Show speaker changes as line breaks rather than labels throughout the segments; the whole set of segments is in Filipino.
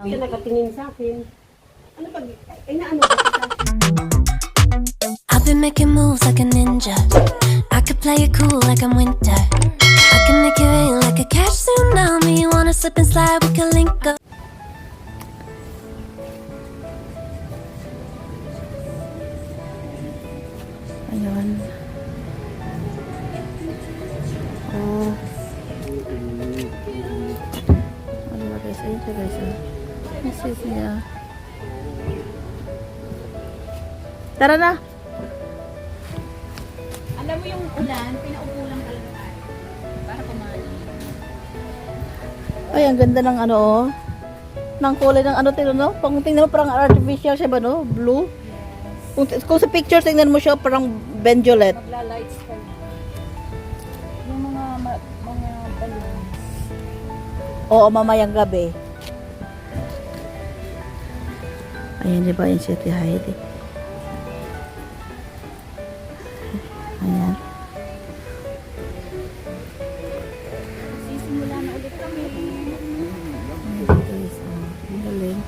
Siya nakatingin sa akin. Ano pag, ay naano ba kita?
I've been making moves like a ninja. I could play it cool like I'm winter. I can make it rain like a cash tsunami. Wanna slip and slide, we can link up.
Ayun. Oh. Ano ba guys? Ayun siya guys. Message niya. Tara na!
Alam mo yung ulan, pinaupo lang talaga tayo. Para kumain.
Ay, ang ganda ng ano oh. Ng kulay ng ano tino no? Pag tingnan mo parang artificial siya ba no? Blue. Kung, kung sa picture tingnan mo siya parang benjolet.
Magla-lights na. Yung mga, mga balloons.
Oo, mamayang gabi. Ayan, di ba yung si Ate Heidi? Ayan.
Sisimula na ulit kami.
Ayan, guys. Ang galing.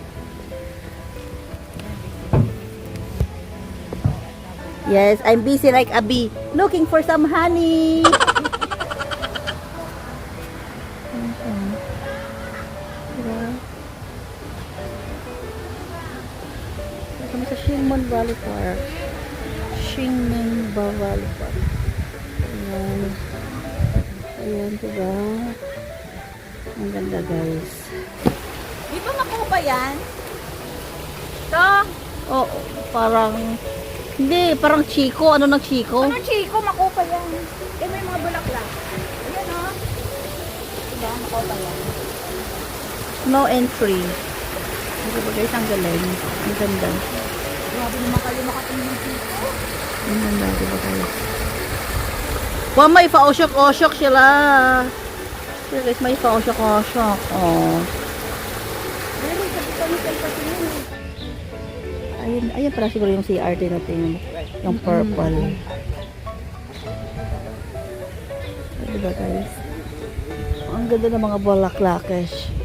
Yes, I'm busy like a bee. Looking for some honey. Ayan. Diba? Kami sa Shingmon Valley Park. Shingmon Valley Park. Ayan. Ayan, diba? Ang ganda, guys.
Di ba makupa yan? To?
Oo, parang... Hindi, parang Chico. Ano ng Chico?
Ano Chico, makupa yan. Eh, may mga bulaklak. Ayan o. Oh. Diba, makupa yan.
No entry. Ano ba guys? Ang galing. Ang ganda.
Grabe naman kayo makatingin ng Chico.
Ang ganda, di ba? Wow, may pa-osyok-osyok sila. Sila guys, may pa-osyok-osyok. Oh.
Patingin.
Ayun, ayun pala siguro yung CRT natin. Yung purple. Di ba guys? Ang ganda ng mga bulaklakish.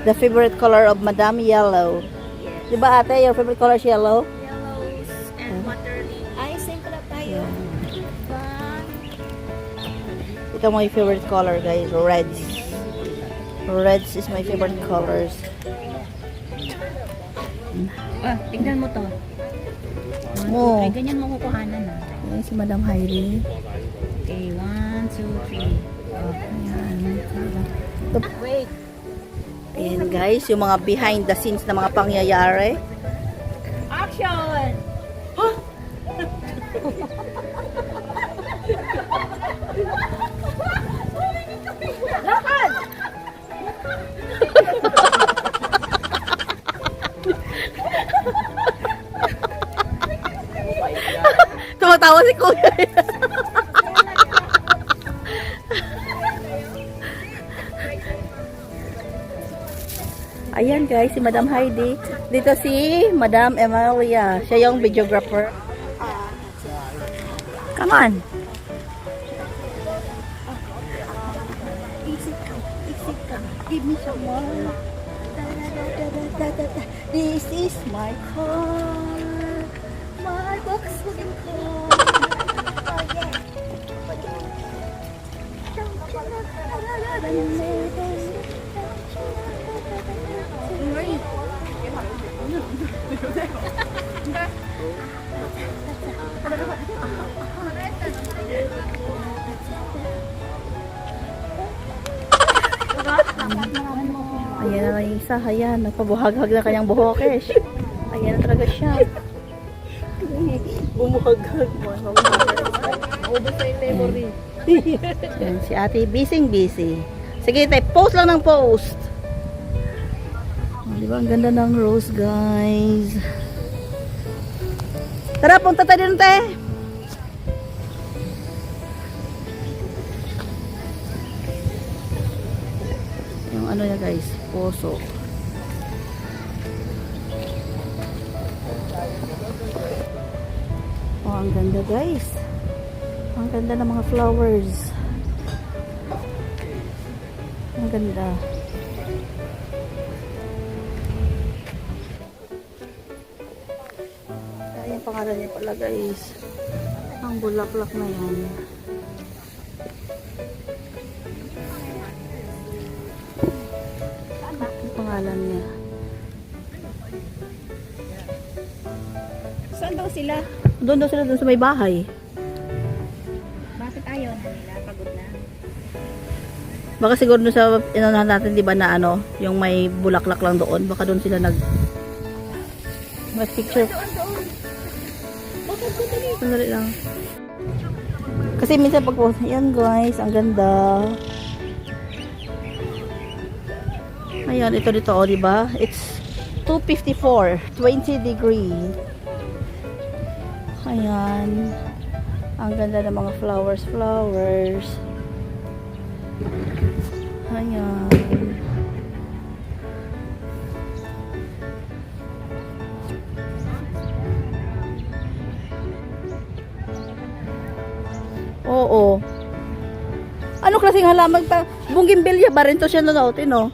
The favorite color of Madame Yellow. Di ba ate, your favorite color is yellow?
Yellows and waterly. Ay, same pala tayo. Diba?
Ito my favorite color guys, reds. Reds is my favorite colors.
Ah, tignan mo to.
Mo.
Ay, ganyan mo kukuhanan ah.
Ayan si Madam Heidi.
Okay, one, two, three. Oh.
Ayan.
Wait.
Ayan guys, yung mga behind the scenes na mga pangyayari.
Action! Lakad!
Tumatawa si Kuya. Ayan guys, si Madam Heidi. Dito si Madam Emilia. Siya yung videographer. Come on. This is my car. My Volkswagen car. Oh, yeah. Ayan na lang yung isa. Ayan, nagpabuhaghag na kanyang buhokesh. Ayan na talaga siya. Bumuhaghag mo.
Ubus na yung memory.
Ayan, si ate busy busy. Sige, tayo, post lang ng post. Oh, di ba? Ang ganda ng rose, guys. Tara, punta tayo dun, te. Yung ano niya, guys, poso. Oh, ang ganda, guys. Ang ganda ng mga flowers. ganda. Kaya yung pangalan niya pala guys. Ang bulaklak na yan. Yung pangalan niya.
Saan daw sila?
Doon daw sila doon sa may bahay.
Bakit ayaw na nila? Pagod na.
Baka siguro doon sa inanuhan natin, di ba, na ano, yung may bulaklak lang doon. Baka doon sila nag... Mas picture. Sandali lang. Kasi minsan pag yan guys, ang ganda. Ayan, ito dito, oh, di ba? It's 254, 20 degree. Ayan. Ang ganda ng mga flowers, flowers. Ayan. Oo. Ano klaseng halaman pa? Bungimbilya ba rin to siya nanotin, no?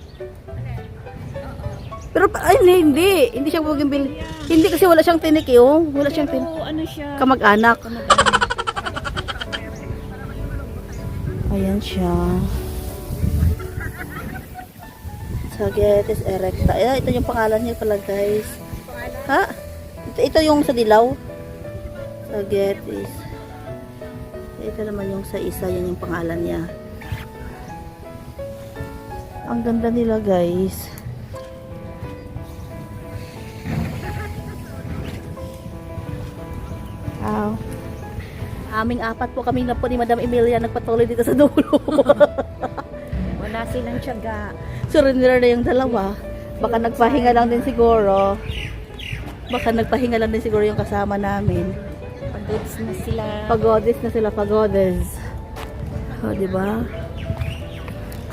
Pero, pa- ay, hindi, hindi. Hindi siya bungimbilya. Hindi kasi wala siyang tinik, eh, oh. Wala siyang tinik.
Pero ano siya?
Kamag-anak. Ayan siya. Sagetes erecta. Ayan, ito yung pangalan niya pala, guys. Ha? Ito, ito yung sa dilaw. Sagetes. Ito naman yung sa isa, yun yung pangalan niya. Ang ganda nila, guys. Wow. Aming apat po kami na po ni Madam Emilia nagpatuloy dito sa dulo.
Wala silang tiyaga.
Surrender na yung dalawa. Baka nagpahinga lang din siguro. Baka nagpahinga lang din siguro yung kasama namin.
Pagods na sila.
Pagodes na sila, pagodes. O, di ba?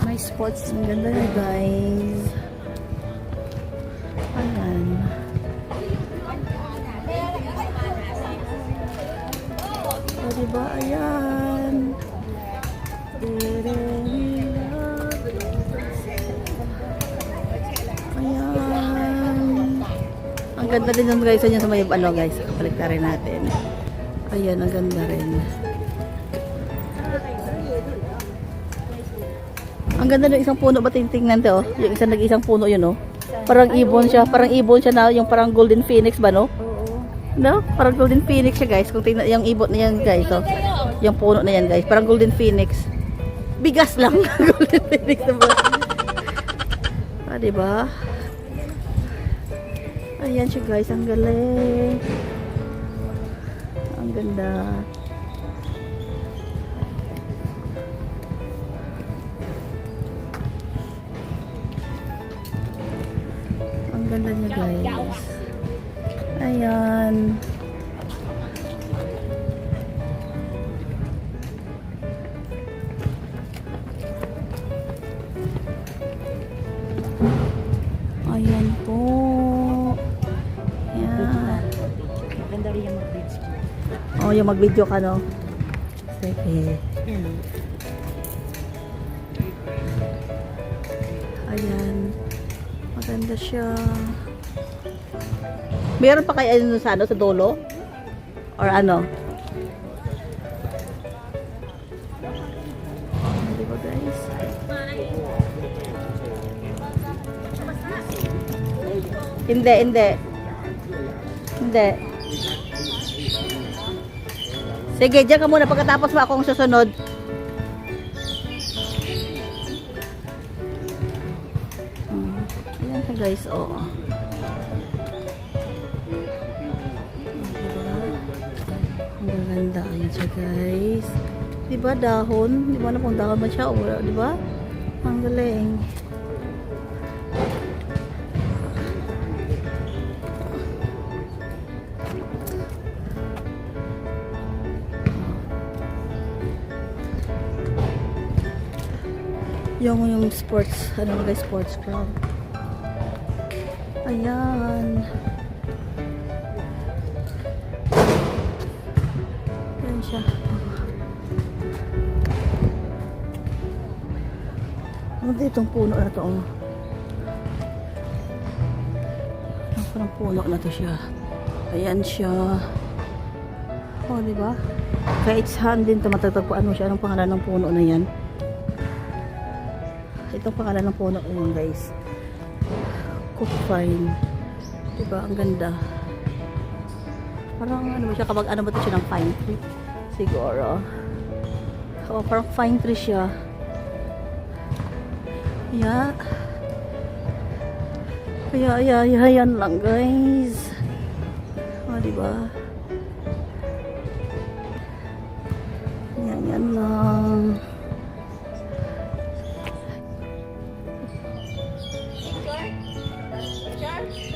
May sports.
Ang ganda niya, guys. Ayan. O, di ba? Ayan. Ayan. Ang ganda din yung guys, yun sa may ano guys, kapaligta rin natin. Ayan, ang ganda rin. Ang ganda ng isang puno ba tingnan to? Oh? Yung isang nag-isang puno yun oh. Parang ibon siya, parang ibon siya na yung parang golden phoenix ba no? No? Parang golden phoenix siya guys. Kung tingnan yung ibon na yan guys oh. Yung puno na yan guys, parang golden phoenix. Bigas lang golden phoenix na ba? Ah? Ayan siya guys, ang galing. Ang ganda. Ang ganda niya guys. Ayan. Oh, yung mag-video ka, no? Sige. Ayan. Maganda siya. Meron pa kayo ano sa ano sa dulo? Or ano? Hindi, hindi. Hindi. Sige, diyan ka muna pagkatapos mo akong susunod. Hmm. Ayan siya guys, oo. Ang ganda. Ayan siya guys. Diba dahon? Di ba na kung dahon man siya o wala, di ba? Ang galing. Yung yung sports, ano ba guys, sports club. Ayan. Ayan siya. Ano itong puno na to? oh? Ang parang puno na to siya. Ayan siya. Oh, di ba? Kahit saan din ito matatagpuan mo siya. Anong pangalan ng puno na yan? Itong pangalan ng puno yan, guys. Cook Pine. Di ba? Ang ganda. Parang ano ba siya? Kapag ano ba ito siya ng pine tree? Siguro. Oh, parang pine tree siya. Yeah. Kaya, yeah, yeah, yan lang, guys. Oh, di ba? Yan, yan lang. Bye.